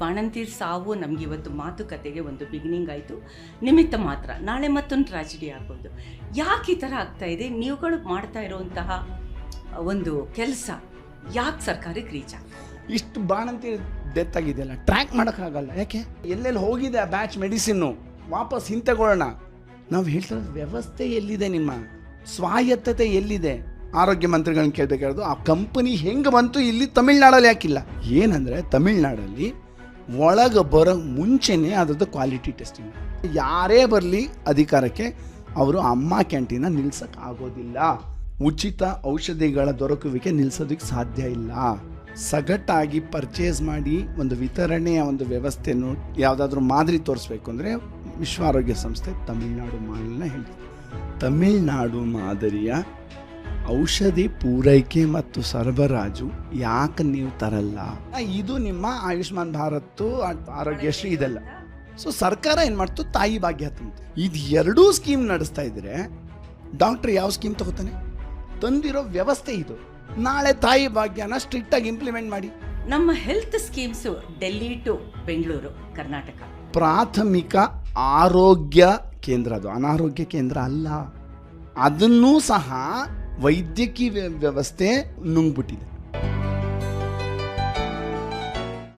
ಬಾಣಂತಿರ್ ಸಾವು ನಮ್ಗೆ ಇವತ್ತು ಮಾತುಕತೆಗೆ ಒಂದು ಬಿಗಿನಿಂಗ್ ಆಯಿತು. ನಿಮಿತ್ತ ಮಾತ್ರ ನಾಳೆ ಮತ್ತೊಂದು ಟ್ರಾಜಿಡಿ ಆಗ್ಬೋದು. ಯಾಕೆ ಈ ಥರ ಆಗ್ತಾ ಇದೆ? ನೀವುಗಳು ಮಾಡ್ತಾ ಇರುವಂತಹ ಒಂದು ಕೆಲಸ ಯಾಕೆ ಸರ್ಕಾರಕ್ಕೆ ರೀಚ್ ಇಷ್ಟು ಬಾಣಂತಿ ಡೆತ್ ಆಗಿದೆಯಲ್ಲ ಟ್ರ್ಯಾಕ್ ಮಾಡೋಕ್ಕಾಗಲ್ಲ ಯಾಕೆ? ಎಲ್ಲೆಲ್ಲಿ ಹೋಗಿದೆ ಆ ಬ್ಯಾಚ್ ಮೆಡಿಸಿನ್ನು ವಾಪಸ್ ಹಿಂತೆಗೊಳ್ಳೋಣ. ನಾವು ಹೇಳ್ತಾ ವ್ಯವಸ್ಥೆ ಎಲ್ಲಿದೆ ನಿಮ್ಮ? ಸ್ವಾಯತ್ತತೆ ಎಲ್ಲಿದೆ? ಆರೋಗ್ಯ ಮಂತ್ರಿಗಳನ್ನ ಕೇಳಬೇಕಾದ್ರು ಆ ಕಂಪನಿ ಹೆಂಗೆ ಬಂತು ಇಲ್ಲಿ ತಮಿಳ್ನಾಡಲ್ಲಿ ಯಾಕಿಲ್ಲ? ಏನಂದರೆ ತಮಿಳ್ನಾಡಲ್ಲಿ ಒಳಗೆ ಬರೋ ಮುಂಚೆನೇ ಅದರದ್ದು ಕ್ವಾಲಿಟಿ ಟೆಸ್ಟಿಂಗ್ ಯಾರೇ ಬರಲಿ ಅಧಿಕಾರಕ್ಕೆ ಅವರು ಅಮ್ಮ ಕ್ಯಾಂಟೀನ ನಿಲ್ಸಕ್ಕೆ ಆಗೋದಿಲ್ಲ. ಉಚಿತ ಔಷಧಿಗಳ ದೊರಕುವಿಕೆ ನಿಲ್ಸೋದಕ್ಕೆ ಸಾಧ್ಯ ಇಲ್ಲ. ಸಗಟಾಗಿ ಪರ್ಚೇಸ್ ಮಾಡಿ ಒಂದು ವಿತರಣೆಯ ಒಂದು ವ್ಯವಸ್ಥೆಯನ್ನು ಯಾವುದಾದ್ರೂ ಮಾದರಿ ತೋರಿಸ್ಬೇಕು ಅಂದರೆ ವಿಶ್ವ ಆರೋಗ್ಯ ಸಂಸ್ಥೆ ತಮಿಳುನಾಡು ಮಾಡಲನ್ನ ಹೇಳ್ತೀವಿ ತಮಿಳುನಾಡು ಮಾದರಿಯ ಔಷಧಿ ಪೂರೈಕೆ ಮತ್ತು ಸರಬರಾಜು ಯಾಕೆ ನೀವು ತರಲ್ಲ? ಇದು ನಿಮ್ಮ ಆಯುಷ್ಮಾನ್ ಭಾರತ್ ಆರೋಗ್ಯಶ್ರೀ ಇದೆಲ್ಲ. ಸೊ ಸರ್ಕಾರ ಏನು ಮಾಡ್ತು? ತಾಯಿ ಭಾಗ್ಯ ತಂತು. ಇದು ಎರಡೂ ಸ್ಕೀಮ್ ನಡೆಸ್ತಾ ಇದ್ರೆ ಡಾಕ್ಟರ್ ಯಾವ ಸ್ಕೀಮ್ ತಗೋತಾನೆ? ತಂದಿರೋ ವ್ಯವಸ್ಥೆ ಇದು. ನಾಳೆ ತಾಯಿ ಭಾಗ್ಯನ ಸ್ಟ್ರಿಕ್ಟ್ ಆಗಿ ಇಂಪ್ಲಿಮೆಂಟ್ ಮಾಡಿ. ನಮ್ಮ health schemes Delhi to Bengaluru Karnataka. ಪ್ರಾಥಮಿಕ ಆರೋಗ್ಯ ಕೇಂದ್ರ ಅದು. ಅನಾರೋಗ್ಯ ಕೇಂದ್ರ ಅಲ್ಲ. ಅದನ್ನೂ ಸಹ ವೈದ್ಯಕೀಯ ವ್ಯ- ವ್ಯವಸ್ಥೆ ನುಂಗ್ಬಿಟ್ಟಿದೆ